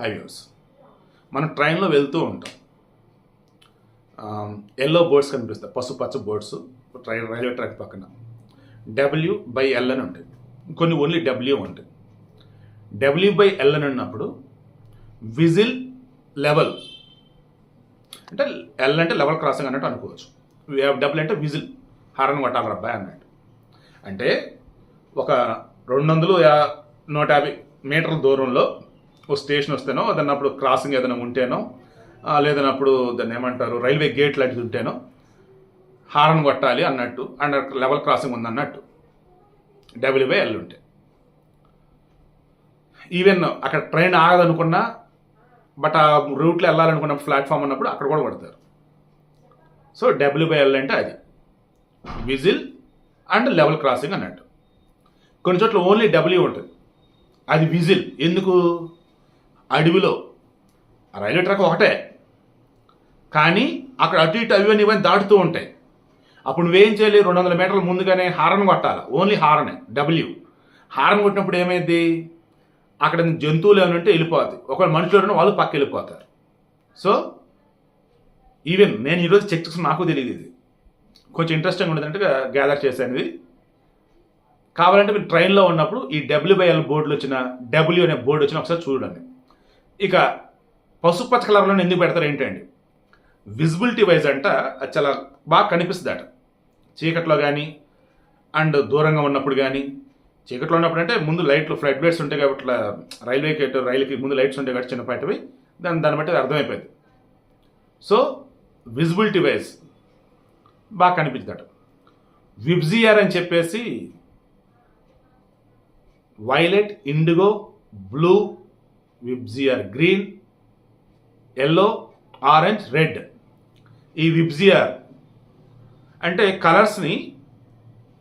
Highways. మనం ట్రైన్లో వెళ్తూ ఉంటాం. ఎల్లో బోర్డ్స్ కనిపిస్తాయి. పసుపచ్చ బోర్డ్స్. ట్రైన్ రైల్వే ట్రాక్ పక్కన. డబ్ల్యూ బై ఎల్ అని ఉంటాయి. కొన్ని ఓన్లీ డబ్ల్యూ ఉంటాయి డబ్ల్యూ బై ఎల్ అని ఉన్నప్పుడు విజిల్ లెవెల్. అంటే ఎల్ అంటే లెవెల్ క్రాసింగ్ అన్నట్టు అనుకోవచ్చు. డబ్ల్యూ అంటే విజిల్. హారన్ కొట్టాలి అబ్బాయి అన్నట్టు. అంటే ఒక రెండు వందలు నూట యాభై మీటర్ల దూరంలో ఓ స్టేషన్ వస్తేనో అదన్నప్పుడు క్రాసింగ్ ఏదైనా ఉంటేనో లేదన్నప్పుడు దాన్ని ఏమంటారు రైల్వే గేట్ లాంటిది ఉంటేనో హారన్ కొట్టాలి అన్నట్టు అండ్ లెవెల్ క్రాసింగ్ ఉంది అన్నట్టు డబ్ల్యూబై ఎల్ ఉంటే. ఈవెన్ అక్కడ ట్రైన్ ఆగదనుకున్నా బట్ ఆ రూట్లో వెళ్ళాలనుకున్న ప్లాట్ఫామ్ ఉన్నప్పుడు అక్కడ కూడా కొడతారు. సో డబ్ల్యూబై ఎల్ అంటే అది. విజిల్ అండ్ లెవెల్ క్రాసింగ్ అన్నట్టు. కొన్ని చోట్ల ఓన్లీ డబ్ల్యూ ఉంటుంది. అది విజిల్. ఎందుకు? అడవిలో. రైల్వే ట్రాక్ ఒకటే. కానీ అక్కడ అటు ఇటు అవి ఇవన్నీ దాటుతూ ఉంటాయి. అప్పుడు నువ్వేం చేయాలి రెండు వందల మీటర్ల ముందుగానే హారన్ కొట్టాలి. ఓన్లీ హారనే డబ్ల్యూ హారన్ కొట్టినప్పుడు ఏమైంది? అక్కడ జంతువులు ఏమైనా ఉంటే వెళ్ళిపోతాయి. ఒకవేళ మనుషులు వాళ్ళు పక్క వెళ్ళిపోతారు. సో ఈవెన్ నేను ఈరోజు చెక్ చేసుకుని నాకు తెలియదు ఇది. కొంచెం ఇంట్రెస్టింగ్ ఉండదంటే గ్యాదర్ చేశాను ఇది కావాలంటే మీరు ట్రైన్లో ఉన్నప్పుడు ఈ డబ్ల్యూబైఎల్ బోర్డులు వచ్చిన డబ్ల్యూ అనే బోర్డు వచ్చిన ఒకసారి చూడండి. ఇక పసుపచ్చ కలర్లో ఎందుకు పెడతారు ఏంటండి? విజిబిలిటీ వైజ్ అంట అది చాలా బాగా కనిపిస్తుంది అట చీకట్లో కానీ అండ్ దూరంగా ఉన్నప్పుడు కానీ చీకట్లో ఉన్నప్పుడు అంటే ముందు లైట్లు ఫ్లడ్ లైట్స్ ఉంటాయి కాబట్టి ఇట్లా రైల్వేకి రైలుకి ముందు లైట్స్ ఉంటాయి కాబట్టి చిన్నపాటివి దాని దాన్ని బట్టి అర్థమైపోయింది. సో విజిబిలిటీ వైజ్ బాగా కనిపించింది అట విబ్జిఆర్ అని చెప్పేసి violet indigo blue VIBGYOR green yellow orange red. ఈ విబ్జియర్ అంటే కలర్స్ని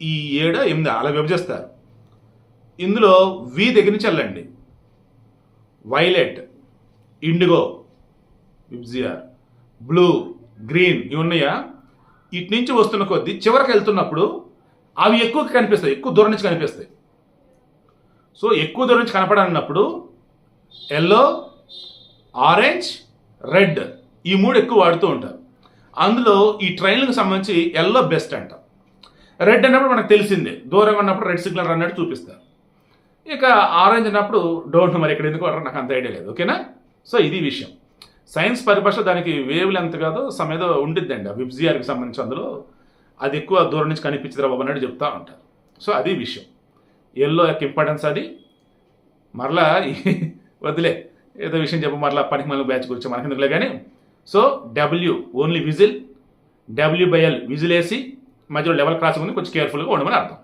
ఈ ఏడు ఎనిమిది అలా విభజిస్తారు ఇందులో వి దగ్గర నుంచి వెళ్ళండి violet indigo VIBGYOR blue green ఇవి ఉన్నాయా? ఇటు నుంచి వస్తున్న కొద్దీ చివరికి వెళ్తున్నప్పుడు అవి ఎక్కువ కనిపిస్తాయి ఎక్కువ దూరం నుంచి కనిపిస్తాయి. సో ఎక్కువ దూరం నుంచి కనపడాలన్నప్పుడు ఎల్లో ఆరెంజ్ రెడ్ ఈ మూడు ఎక్కువ వాడుతూ ఉంటారు. అందులో ఈ ట్రైన్లకు సంబంధించి ఎల్లో బెస్ట్ అంట. రెడ్ అన్నప్పుడు మనకు తెలిసిందే. దూరంగా ఉన్నప్పుడు రెడ్ సిగ్నల్ అన్నట్టు చూపిస్తారు. ఇక ఆరెంజ్ అన్నప్పుడు డోంట్ మరి ఇక్కడ ఎందుకు వాడరు నాకు అంత ఐడియా లేదు. ఓకేనా? సో ఇది విషయం. సైన్స్ పరిభాష దానికి వేవ్ లెంత్ కాదు సమయదో ఉండిద్దండి. ఆ విబ్జిఆర్కి సంబంధించి అందులో అది ఎక్కువ దూరం నుంచి కనిపించదురా బాబు అన్నట్టు చెప్తా ఉంటారు. సో అది విషయం. ఎల్లో యొక్క ఇంపార్టెన్స్ అది. మరలా వదిలే. ఏదో విషయం చెప్పు మరలా పనికి మళ్ళీ బ్యాచ్ గురించి మనకి ఎందుకులే కానీ. So W only whistle. W by L whistle వేసి మధ్యలో లెవెల్ క్రాసింగ్ ఉంది కొంచెం కేర్ఫుల్గా ఉండమని అర్థం.